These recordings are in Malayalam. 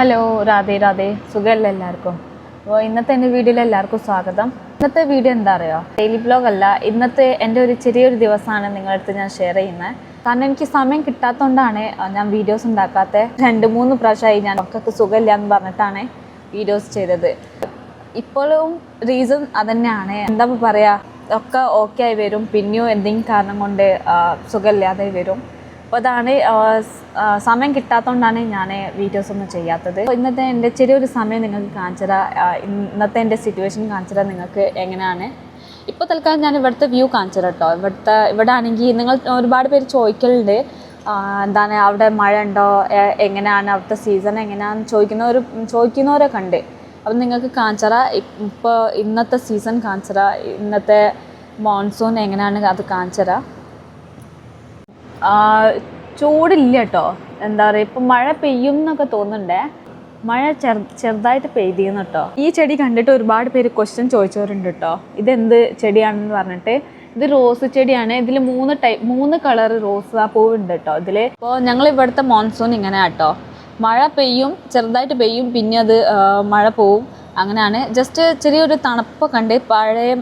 ഹലോ രാധേ രാധേ. സുഖമല്ല എല്ലാവർക്കും? അപ്പോൾ ഇന്നത്തെ എന്റെ വീഡിയോയിൽ എല്ലാവർക്കും സ്വാഗതം. ഇന്നത്തെ വീഡിയോ എന്താ അറിയോ? ഡെയിലി ബ്ലോഗ് അല്ല. ഇന്നത്തെ എന്റെ ഒരു ചെറിയൊരു ദിവസമാണ് നിങ്ങളുടെ അടുത്ത് ഞാൻ ഷെയർ ചെയ്യുന്നത് കാരണം എനിക്ക് സമയം കിട്ടാത്തതുകൊണ്ടാണ് ഞാൻ വീഡിയോസ് ഉണ്ടാക്കാത്ത. രണ്ട് മൂന്ന് പ്രാവശ്യമായി ഞാൻ മക്കൾക്ക് സുഖമില്ല എന്ന് പറഞ്ഞിട്ടാണ് വീഡിയോസ് ചെയ്തത്. ഇപ്പോഴും റീസൺ അതന്നെയാണ്. എന്താ പറയുക ഒക്കെ ഓക്കെ ആയി വരും. പിന്നെയും എന്തെങ്കിലും കാരണം കൊണ്ട് സുഖമില്ലാതായി സുഖമില്ലാതെ വരും. അപ്പോൾ അതാണ് സമയം കിട്ടാത്തതുകൊണ്ടാണ് ഞാൻ വീഡിയോസ് ഒന്നും ചെയ്യാത്തത് ഇന്നത്തെ എന്റെ ചെറിയൊരു സമയം നിങ്ങൾക്ക് കാണിച്ചു തരാം ഇന്നത്തെ എന്റെ സിറ്റുവേഷൻ കാണിച്ചു തരാം നിങ്ങൾക്ക് എങ്ങനെയാണ്. ഇപ്പോൾ തൽക്കാലം ഞാൻ ഇവിടുത്തെ വ്യൂ കാണിച്ചു തരാം കേട്ടോ ഇവിടുത്തെ ഇവിടെ ആണെങ്കിൽ നിങ്ങൾ ഒരുപാട് പേര് ചോദിക്കലുണ്ട്. എന്താണ് അവിടെ മഴ ഉണ്ടോ എങ്ങനെയാണ് അവിടുത്തെ സീസൺ എങ്ങനെയാണെന്ന് ചോദിക്കുന്നവർ ചോദിക്കുന്നവരൊക്കെ ഉണ്ട്. അപ്പം നിങ്ങൾക്ക് കാണിച്ചറ ഇപ്പോൾ ഇന്നത്തെ സീസൺ കാണിച്ചറ ഇന്നത്തെ മോൺസൂൺ എങ്ങനെയാണ് അത് കാണിച്ചറ ചൂടില്ല കേട്ടോ എന്താ പറയുക ഇപ്പം മഴ പെയ്യും എന്നൊക്കെ തോന്നുന്നുണ്ടേ. മഴ ചെറു ചെറുതായിട്ട് പെയ്തിരുന്നു കേട്ടോ ഈ ചെടി കണ്ടിട്ട് ഒരുപാട് പേര് ക്വസ്റ്റ്യൻ ചോദിച്ചവരുണ്ട് കേട്ടോ ഇതെന്ത് ചെടിയാണെന്ന് പറഞ്ഞിട്ട്. ഇത് റോസ് ചെടിയാണ്. ഇതിൽ മൂന്ന് ടൈപ്പ് മൂന്ന് കളർ റോസ് ആ പൂവുണ്ട് കേട്ടോ ഇതിൽ ഇപ്പോൾ ഞങ്ങൾ ഇവിടുത്തെ മോൺസൂൺ ഇങ്ങനെ കേട്ടോ മഴ പെയ്യും ചെറുതായിട്ട് പെയ്യും പിന്നെ അത് മഴ പോവും. അങ്ങനെയാണ്. ജസ്റ്റ് ചെറിയൊരു തണുപ്പ് കണ്ട് പഴയ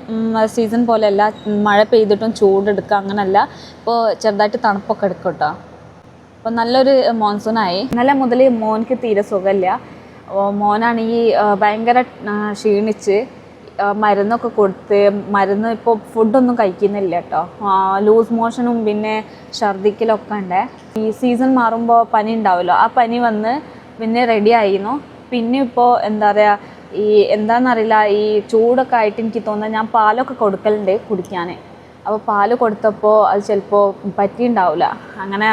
സീസൺ പോലെയല്ല മഴ പെയ്തിട്ടും ചൂടെടുക്കുക അങ്ങനല്ല. ഇപ്പോൾ ചെറുതായിട്ട് തണുപ്പൊക്കെ എടുക്കും കേട്ടോ അപ്പോൾ നല്ലൊരു മോൺസൂണായി ഇന്നലെ മുതൽ മോൻക്ക് തീരെ സുഖമില്ല മോനാണെങ്കിൽ ഭയങ്കര ക്ഷീണിച്ച് മരുന്നൊക്കെ കൊടുത്ത് മരുന്ന് ഇപ്പോൾ ഫുഡൊന്നും കഴിക്കുന്നില്ല കേട്ടോ ലൂസ് മോഷനും പിന്നെ ഛർദിക്കലൊക്കെ ഉണ്ട്. ഈ സീസൺ മാറുമ്പോൾ പനി ഉണ്ടാവുമല്ലോ ആ പനി വന്ന് പിന്നെ റെഡി ആയിരുന്നു. പിന്നെ ഇപ്പോൾ എന്താ പറയുക ഈ എന്താണെന്നറിയില്ല ഈ ചൂടൊക്കെ ആയിട്ട് എനിക്ക് തോന്നുന്നത് ഞാൻ പാലൊക്കെ കൊടുക്കലുണ്ട് കുടിക്കാൻ അപ്പോൾ പാൽ കൊടുത്തപ്പോൾ അത് ചിലപ്പോൾ പറ്റിയിട്ടുണ്ടാവില്ല അങ്ങനെ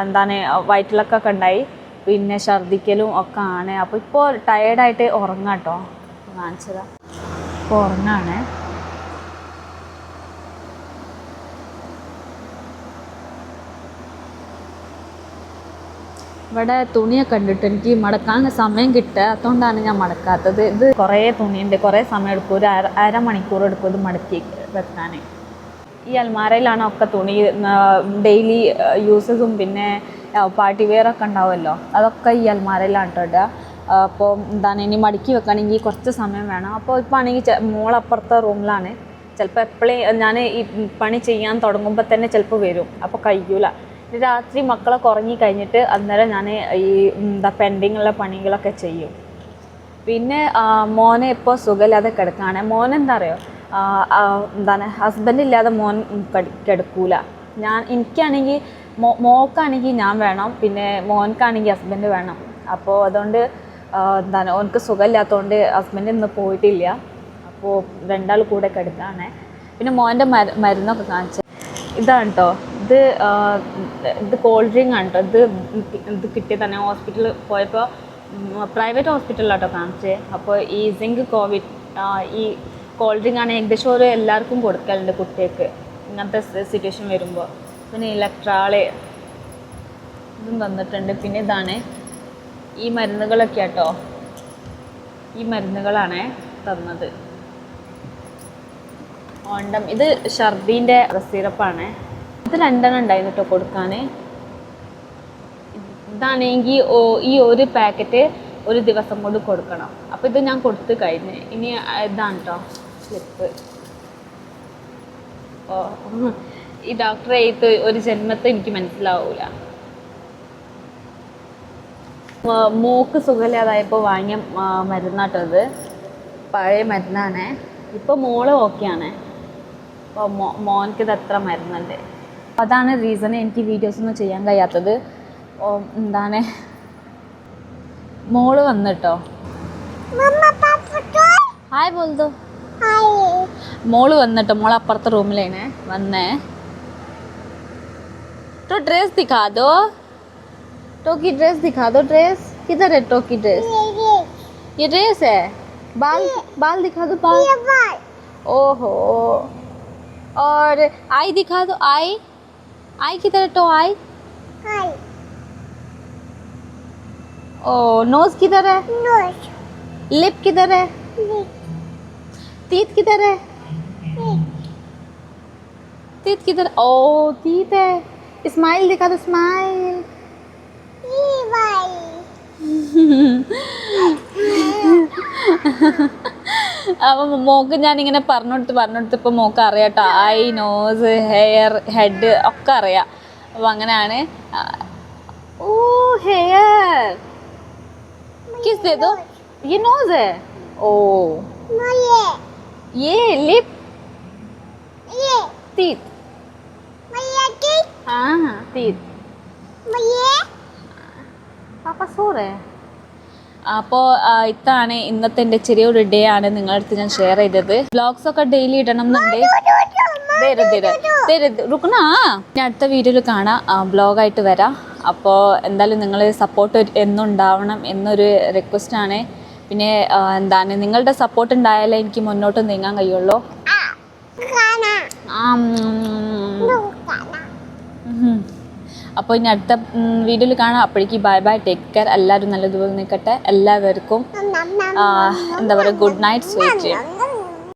എന്താണ് വയറ്റിളക്കൊക്കെ ഉണ്ടായി പിന്നെ ഛർദിക്കലും ഒക്കെ ആണ് അപ്പോൾ ഇപ്പോൾ ടയേർഡായിട്ട് ഉറങ്ങാം കേട്ടോ കാണിച്ചതാണ് ഇപ്പോൾ ഉറങ്ങാണ്. ഇവിടെ തുണിയെ കണ്ടിട്ട് എനിക്ക് മടക്കാൻ സമയം കിട്ടുക അതുകൊണ്ടാണ് ഞാൻ മടക്കാത്തത്. ഇത് കുറേ തുണിയുണ്ട് കുറേ സമയം എടുക്കും. ഒരു അര അരമണിക്കൂർ എടുക്കും ഇത് മടക്കി വെക്കാൻ ഈ അൽമാരയിലാണ് ഒക്കെ തുണി ഡെയിലി യൂസസും പിന്നെ പാർട്ടി വെയർ ഒക്കെ ഉണ്ടാവുമല്ലോ? അതൊക്കെ ഈ അൽമാരയിലാണ് കേട്ടോ അപ്പോൾ എന്താണ് ഇനി മടക്കി വെക്കുകയാണെങ്കിൽ കുറച്ച് സമയം വേണം. അപ്പോൾ ഇപ്പോൾ ആണെങ്കിൽ മോളപ്പുറത്തെ റൂമിലാണ് ചിലപ്പോൾ എപ്പോഴേ ഞാൻ ഈ പണി ചെയ്യാൻ തുടങ്ങുമ്പോൾ തന്നെ ചിലപ്പോൾ വരും. അപ്പോൾ കഴിയൂല. രാത്രി മക്കളെ ഉറങ്ങി കഴിഞ്ഞിട്ട് അന്നേരം ഞാൻ ഈ എന്താ പെൻഡിങ്ങുള്ള പണികളൊക്കെ ചെയ്യും. പിന്നെ മോനെ ഇപ്പോൾ സുഖമില്ലാതെ കിടക്കുകയാണ് മോനെന്താ അറിയോ എന്താണ് ഹസ്ബൻഡ് ഇല്ലാതെ മോൻ കടി- കിടക്കൂല. ഞാൻ എനിക്കാണെങ്കിൽ മോ മോക്കാണെങ്കിൽ ഞാൻ വേണം. പിന്നെ മോൻക്കാണെങ്കിൽ ഹസ്ബൻഡ് വേണം. അപ്പോൾ അതുകൊണ്ട് എന്താണ് ഓനക്ക് സുഖമില്ലാത്തതുകൊണ്ട് ഹസ്ബൻഡ് ഇന്ന് പോയിട്ടില്ല. അപ്പോൾ രണ്ടാൾ കൂടെ കിടക്കുകയാണ് പിന്നെ മോന്റെ മര മരുന്നൊക്കെ കാണിച്ചത് ഇതാണ് കേട്ടോ ഇത് ഇത് കോൾഡ് ഡ്രിങ്ക് ആണ് കേട്ടോ ഇത് ഇത് കിട്ടിയ തന്നെ ഹോസ്പിറ്റലിൽ പോയപ്പോൾ പ്രൈവറ്റ് ഹോസ്പിറ്റലിലാട്ടോ കാണിച്ചത് അപ്പോൾ ഈ സിങ്ക് കോവിഡ് ഈ കോൾഡ് ഡ്രിങ്ക് ആണ് ഏകദേശം ഒരു എല്ലാവർക്കും കൊടുക്കലുണ്ട് കുട്ടികൾക്ക്. ഇങ്ങനത്തെ സിറ്റുവേഷൻ വരുമ്പോൾ പിന്നെ ഇലക്ട്രാൾ ഇതും തന്നിട്ടുണ്ട്. പിന്നെ ഇതാണ് ഈ മരുന്നുകളൊക്കെ ആട്ടോ. ഈ മരുന്നുകളാണ് തന്നത്. ഓണ്ടം. ഇത് ഛർദീന്റെ സിറപ്പാണ് ഇത് രണ്ടെണ്ണം ഉണ്ടായിരുന്നു കേട്ടോ കൊടുക്കാൻ ഇതാണെങ്കിൽ ഈ ഒരു പാക്കറ്റ് ഒരു ദിവസം കൊണ്ട് കൊടുക്കണം. അപ്പോൾ ഇത് ഞാൻ കൊടുത്തു കഴിഞ്ഞ്. ഇനി ഇതാണ് കേട്ടോ സ്ലിപ്പ് ഓ ഈ ഡോക്ടറെ എഴുത്ത് ഒരു ജന്മത്തെ എനിക്ക് മനസ്സിലാവൂല. മൂക്ക് സുഖമില്ലാതായപ്പോൾ വാങ്ങിയ മരുന്നാട്ടോ ഇത്. പഴയ മരുന്നാണ്. ഇപ്പോൾ മോൾ ഓക്കെയാണ് അപ്പോൾ മോ മോനക്കിത് ഇത് എത്ര മരുന്നുണ്ട്. അതാണ് റീസൺ എനിക്ക് വീഡിയോസ് ഒന്നും ചെയ്യാൻ കഴിയാത്തത് ഓ, എന്താണ് മോള് വന്നിട്ടോ ഹായ് ബോൾദോ മോള് വന്നിട്ടോ മോള് അപ്പുറത്തെ റൂമിലാണ് വന്നേ तो ड्रेस दिखा दो टोकी ड्रेस दिखा दो ड्रेस किधर है टोकी ड्रेस ये ड्रेस है बाल बाल दिखा दो बाल ओहो और आई दिखा दो आई आई किधर है टो आई? ओ नोज़ किधर है? नोज़ लिप किधर है? तीत किधर है? तीत किधर? ओ तीत है। स्माइल दिखा दो स्माइल स्माइल അപ്പം മോക്ക് ഞാനിങ്ങനെ പറഞ്ഞെടുത്ത് പറഞ്ഞെടുത്ത് ഇപ്പം mock അറിയാട്ടോ I nose hair head ഒക്കെ അറിയാം അപ്പം അങ്ങനെയാണ് ആ, ഓ ഹെയർ കിസ് ദേ ദോ ये नोज है ओ ये लिप teeth हाँ teeth പാപ്പ സോറേ അപ്പോൾ ഇതാണ് ഇന്നത്തെ എന്റെ ചെറിയൊരു ഡേ ആണ് നിങ്ങളുടെ അടുത്ത് ഞാൻ ഷെയർ ചെയ്തത്. ബ്ലോഗ്സ് ഒക്കെ ഡെയിലി ഇടണം എന്നുണ്ട് തരുത് തരുത് റുക്കണ ഞാൻ അടുത്ത വീഡിയോയിൽ കാണാം. ബ്ലോഗായിട്ട് വരാം. അപ്പോൾ എന്തായാലും നിങ്ങൾ സപ്പോർട്ട് എന്നുണ്ടാവണം എന്നൊരു റിക്വസ്റ്റ് ആണ്. പിന്നെ എന്താണ് നിങ്ങളുടെ സപ്പോർട്ട് ഉണ്ടായാലേ എനിക്ക് മുന്നോട്ട് നീങ്ങാൻ കഴിയുള്ളൂ. ആ. അപ്പോൾ ഇനി അടുത്ത വീഡിയോയിൽ കാണാം. അപ്പോഴേക്ക് ബൈ ബൈ ടേക്ക് കെയർ എല്ലാവരും നല്ലതുപോലെ നിൽക്കട്ടെ എല്ലാവർക്കും എന്താ പറയുക ഗുഡ് നൈറ്റ് സ്വീറ്റ്